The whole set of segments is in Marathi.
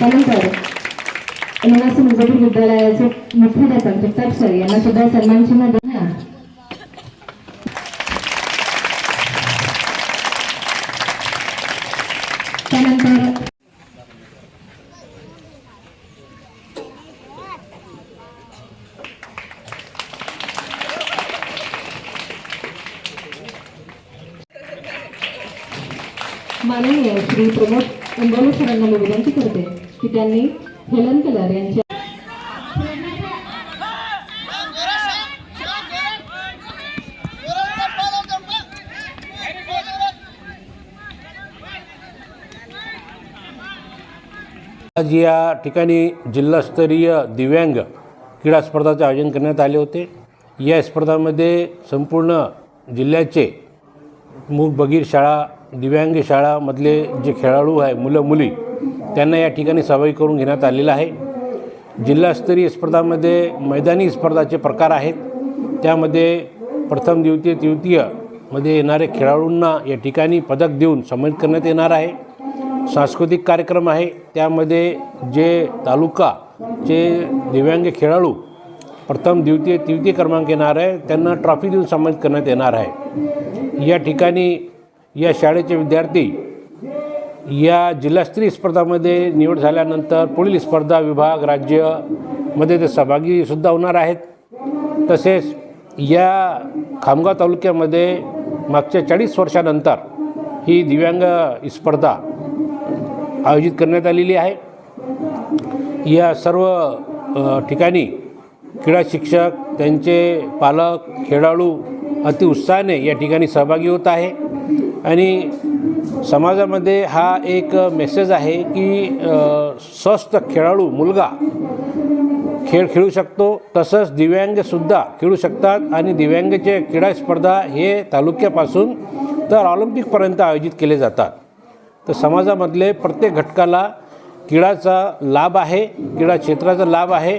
त्यानंतर निवासी मुंबई विद्यालयाचे मुख्याध्यापक जगताप सर यांना सुद्धा सन्मान चिन्ह देणार त्यानंतर माननीय श्री प्रमोद इंगोले सरांना मी विनंती करते की त्यांनी हेलन कलर यांच्या आज या ठिकाणी जिल्हास्तरीय दिव्यांग क्रीडा स्पर्धाचे आयोजन करण्यात आले होते. या स्पर्धामध्ये संपूर्ण जिल्ह्याचे मूक बगीर शाळा दिव्यांग शाळामधले जे खेळाडू आहे मुलं मुली त्यांना या ठिकाणी सहभागी करून घेण्यात आलेलं आहे. जिल्हास्तरीय स्पर्धामध्ये मैदानी स्पर्धाचे प्रकार आहेत. त्यामध्ये प्रथम द्वितीय तृतीयमध्ये येणारे खेळाडूंना या ठिकाणी पदक देऊन सन्मानित करण्यात येणार आहे. सांस्कृतिक कार्यक्रम आहे. त्यामध्ये जे तालुका जे दिव्यांग खेळाडू प्रथम द्वितीय तृतीय क्रमांक येणार आहे त्यांना ट्रॉफी देऊन सन्मानित करण्यात येणार आहे. या ठिकाणी या शाळेचे विद्यार्थी या जिल्हास्तरीय स्पर्धामध्ये निवड झाल्यानंतर पुढील स्पर्धा विभाग राज्यमध्ये ते सहभागीसुद्धा होणार आहेत. तसेच या खामगाव तालुक्यामध्ये मागच्या चाळीस वर्षानंतर ही दिव्यांग स्पर्धा आयोजित करण्यात आलेली आहे. या सर्व ठिकाणी क्रीडा शिक्षक त्यांचे पालक खेळाडू अतिउत्साहाने या ठिकाणी सहभागी होत आहे. आणि समाजामध्ये हा एक मेसेज आहे की स्वस्त स्वस्थ खेळाडू मुलगा खेळ खेळू शकतो तसंच दिव्यांगसुद्धा खेळू शकतात आणि दिव्यांगचे क्रीडा स्पर्धा हे तालुक्यापासून तर ऑलिम्पिकपर्यंत आयोजित केले जातात. तर समाजामधले प्रत्येक घटकाला क्रीडाचा लाभ आहे क्रीडा क्षेत्राचा लाभ आहे.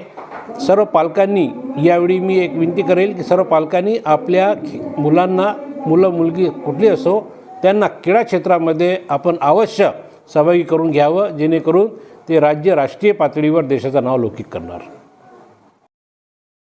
सर्व पालकांनी यावेळी मी एक विनंती करेल की सर्व पालकांनी आपल्या मुलांना मुलं मुलगी कुठली असो त्यांना क्रीडा क्षेत्रामध्ये आपण अवश्य सहभागी करून घ्यावं जेणेकरून ते राज्य राष्ट्रीय पातळीवर देशाचं नाव लौकिक करणार.